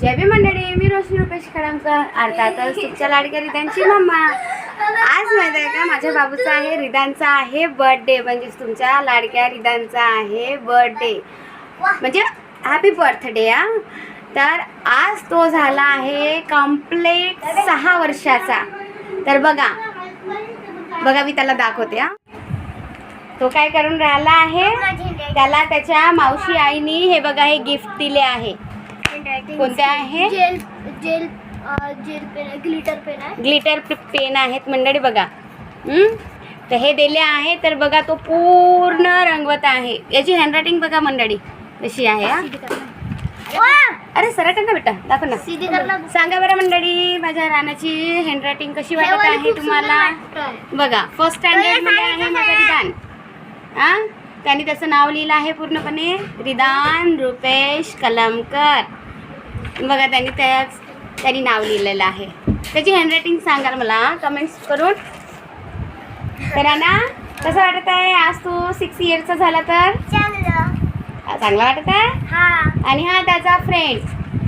जय बी मंडळी मी रोशनी रुपेश खडमकर. अर्थातच तुमच्या लाडक्या रिदांची मम्मा. आज माहीत आहे का माझ्या बाबूचा आहे रिदानचा आहे बर्थडे म्हणजेच तुमच्या लाडक्या रिदानचा आहे बर्थडे म्हणजे हॅपी बर्थडे हा. तर आज तो झाला आहे कंप्लीट सहा वर्षाचा. तर बघा. बघा मी त्याला दाखवते हा. तो काय करून राहिला आहे? त्याला त्याच्या मावशी आईनी हे बघा हे गिफ्ट दिले आहे. कोणते आहे? Gel gel gel pen glitter pen आहे. ग्लिटर पेन आहेत मंडळी बघा? तर हे दिले आहे तर बघा तो पूर्ण रंगवत आहे. याची हँडरायटिंग बघा मंडळी कशी आहे अरे सरळ ना बेटा दाखव ना. सांगा बरं मंडळी माझ्या रानाची हँडरायटिंग कशी वाटत आहे तुम्हाला. बघा फर्स्ट स्टँडर्डमध्ये आहे माझा रिदान. हा? त्यांनी त्याचं नाव लिहिलं आहे पूर्णपणे रिदान रुपेश कलमकर. बघा त्यांनी त्याच त्यांनी नाव लिहिलेलं आहे. त्याची हँडरायटिंग सांगाल मला कमेंट्स करून. तर ना कसं वाटत आहे? आज तू सिक्स इयरचा झाला तर? चांगलं. चांगला वाटत आहे? हा. आणि हा त्याचा फ्रेंड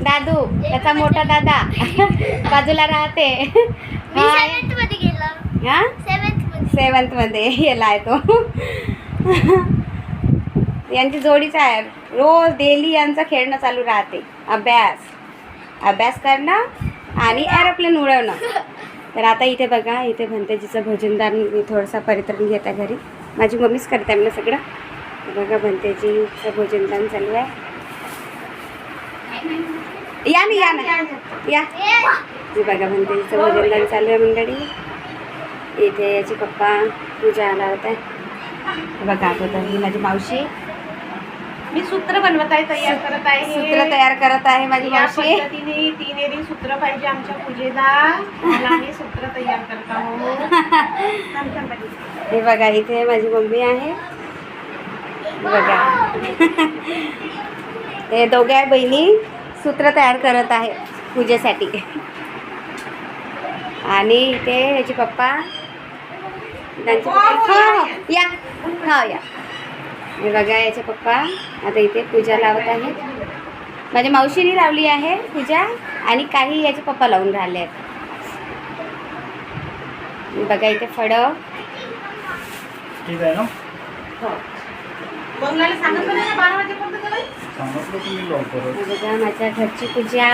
दादू त्याचा मोठा दादा. बाजूला राहते. हा? सेवन्थमध्ये. गेला आहे तो. यांची जोडीच आहे. रोज डेली यांचं खेळणं चालू राहते. अभ्यास. अभ्यास करणं आणि एरोप्लेन उडवणं. तर आता इथे बघा इथे भंतेजीचं भोजनदान मी थोडासा परित्रण घेत आहे घरी. माझी मम्मीच करते मला सगळं. बघा भंतेजीचं भोजनदान चालू आहे. या ना या ना. या. बघा भंतेजीचं भोजनदान चालू आहे मंडळी. इथे याची पप्पा पूजा आला होता बघा अगोदर ही माझी मावशी. मी सूत्र बनवत आहे तयार करत आहे. सूत्र तयार करत आहे माझी मावशी. पद्धतीने तिनेरी सूत्र पाहिजे आमच्या पूजेला. आम्ही सूत्र तयार करत आहोत. हे बघा इथे माझी मम्मी आहे. बघा. हे दोघ्या बहिणी. सूत्र तयार करत आहे पूजेसाठी. आणि इथे याचे पप्पा. त्यांचे पप्पा हो, हो, या. हो या. हे बघा याचे पप्पा आता इथे पूजा लावत आहेत. माझ्या मावशीने लावली आहे पूजा आणि काही याचे पप्पा लावून राहिले आहेत. बघा इथे फळं. ठीक आहे ना? हे बघा माझ्या घरची पूजा.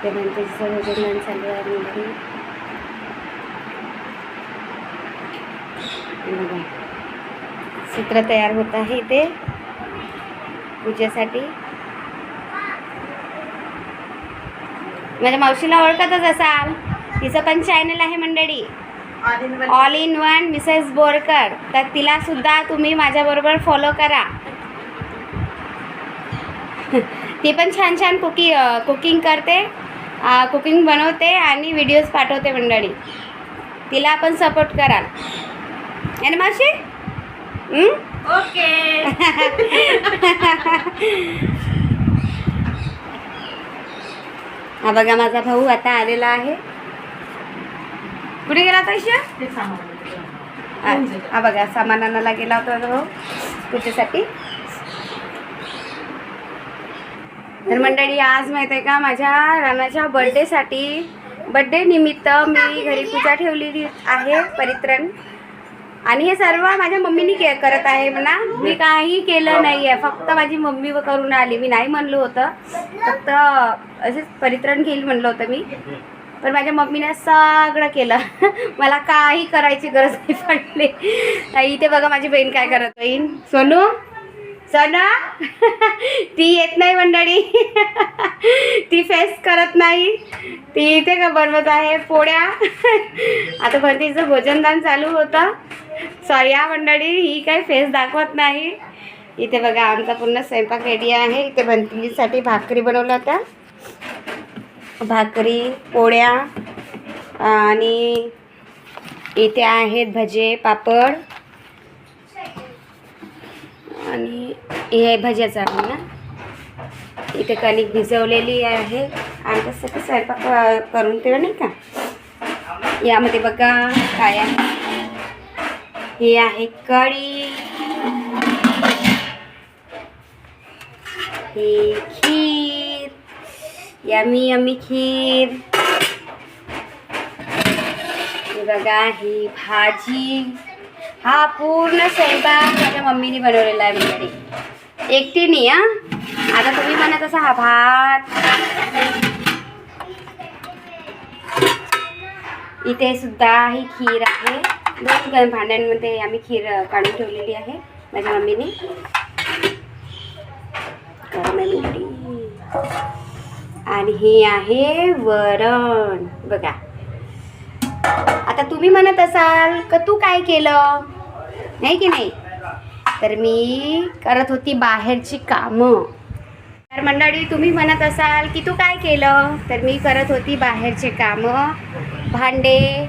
इथे गणपतीचं चालू आहे बघा. सूत्र तयार होत आहे इथे. पूजेसाठी. माझ्या मावशीला ओळखतच असाल. तिचं पण चॅनल आहे मंडळी. All in one mrs Borkar तर तिला सुद्धा तुम्ही माझ्याबरोबर फॉलो करा. ती पण छान छान कुकी कुकिंग करते. कुकिंग बनवते आणि व्हिडिओज पाठवते मंडळी. तिला पण सपोर्ट कराल. आणि मावशी? हं? ओके. हा बघा माझा भाऊ आता आलेला आहे. कुठे गेला आता ईशा? ते सांगा. हा बघा सामान आणायला गेला होता भाऊ पूजेसाठी तर मंडळी आज माहीत आहे का माझ्या रानाच्या बड्डेसाठी बर्थडे निमित्त मी घरी पूजा ठेवलेली आहे परित्रण. आणि हे सर्व माझ्या मम्मीनी के करत आहे म्हणा. मी काही केलं नाही आहे फक्त माझी मम्मी करून आली. मी नाही म्हणलं होतं. फक्त असेच परित्रण घेईल म्हणलं होतं मी. पण माझ्या मम्मीने सगळं केलं. मला काही करायची गरज नाही पडली. इथे बघा माझी बहीण काय करत बहीण सोनू? सना? ती येत नाही मंडळी. ती फेस करत नाही. ती इथे का बनवत आहे? पोळ्या. आता भरतीचं भोजनदान चालू होतं. सॉरी या मंडळी ही काही फेस दाखवत नाही. इथे बघा आमचा पूर्ण स्वयंपाक रेडी आहे. इथे भंतीसाठी भाकरी बनवल्या होत्या. भाकरी पोळ्या आणि इथे आहेत भजे पापड. आणि हे आहे भज्याचा ना. इथे कणिक भिजवलेली आहे. आणि तसं कसं स्वयंपाक करून ठेवा नाही का? यामध्ये बघा काय आहे? हे आहे कढी. हे खीर. यमी यमी खीर. बघा ही भाजी. हा पूर्ण स्वयंपाक माझ्या मम्मीने बनवलेला आहे मंडळी एकटीने हा? आता तुम्ही म्हणत असा हा भात. इथे सुद्धा ही खीर आहे. दोन गरम भांड्यांमध्ये आम्ही खीर काढून ठेवलेली आहे माझ्या मम्मीने. आणि हे आहे वरण. बघा. आता तुम्ही म्हणत असाल का तू काय केलं? नाही की नाही? तर मी करत होती बाहेरची कामं. तर मंडळी तुम्ही म्हणत असाल की तू काय केलं? तर मी करत होती बाहेरचे कामं. भांडे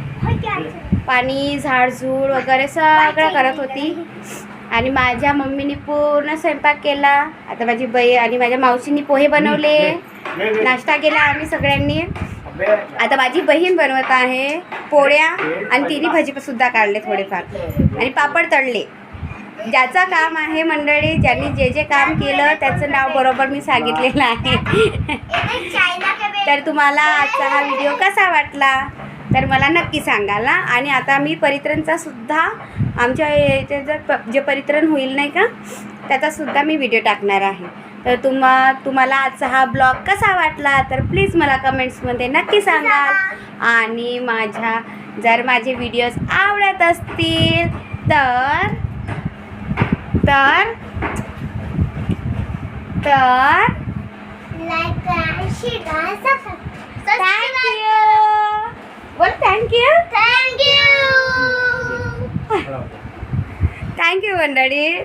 पाणी झाडझूड वगैरे सगळं करत होती. आणि माझ्या मम्मीने पूर्ण स्वयंपाक केला. आता माझी बाई आणि माझ्या मावशींनी पोहे बनवले. नाश्ता केला आम्ही सगळ्यांनी. आता माझी बहीण बनवत आहे पोळ्या आणि तिने भजी सुद्धा काढले थोडेफार. आणि पापड तळले. ज्याचं काम आहे मंडळी ज्यांनी जे जे काम केलं त्याचं नाव बरोबर मी सांगितलेलं आहे. तर तुम्हाला आजचा हा व्हिडिओ कसा वाटला? तर मला नक्की सांगाल ना आणि आता मी परित्रणचा सुद्धा आमच्या याच्या जर प जे परित्रण होईल नाही का त्याचासुद्धा मी व्हिडिओ टाकणार आहे. तर तुम्हा तुम्हाला आजचा हा ब्लॉग कसा वाटला तर प्लीज मला कमेंट्समध्ये नक्की सांगाल आणि माझ्या जर माझे व्हिडिओज आवडत असतील तर तर तर थँक्यू बोल थँक्यू थँक्यू थँक्यू मंडळी.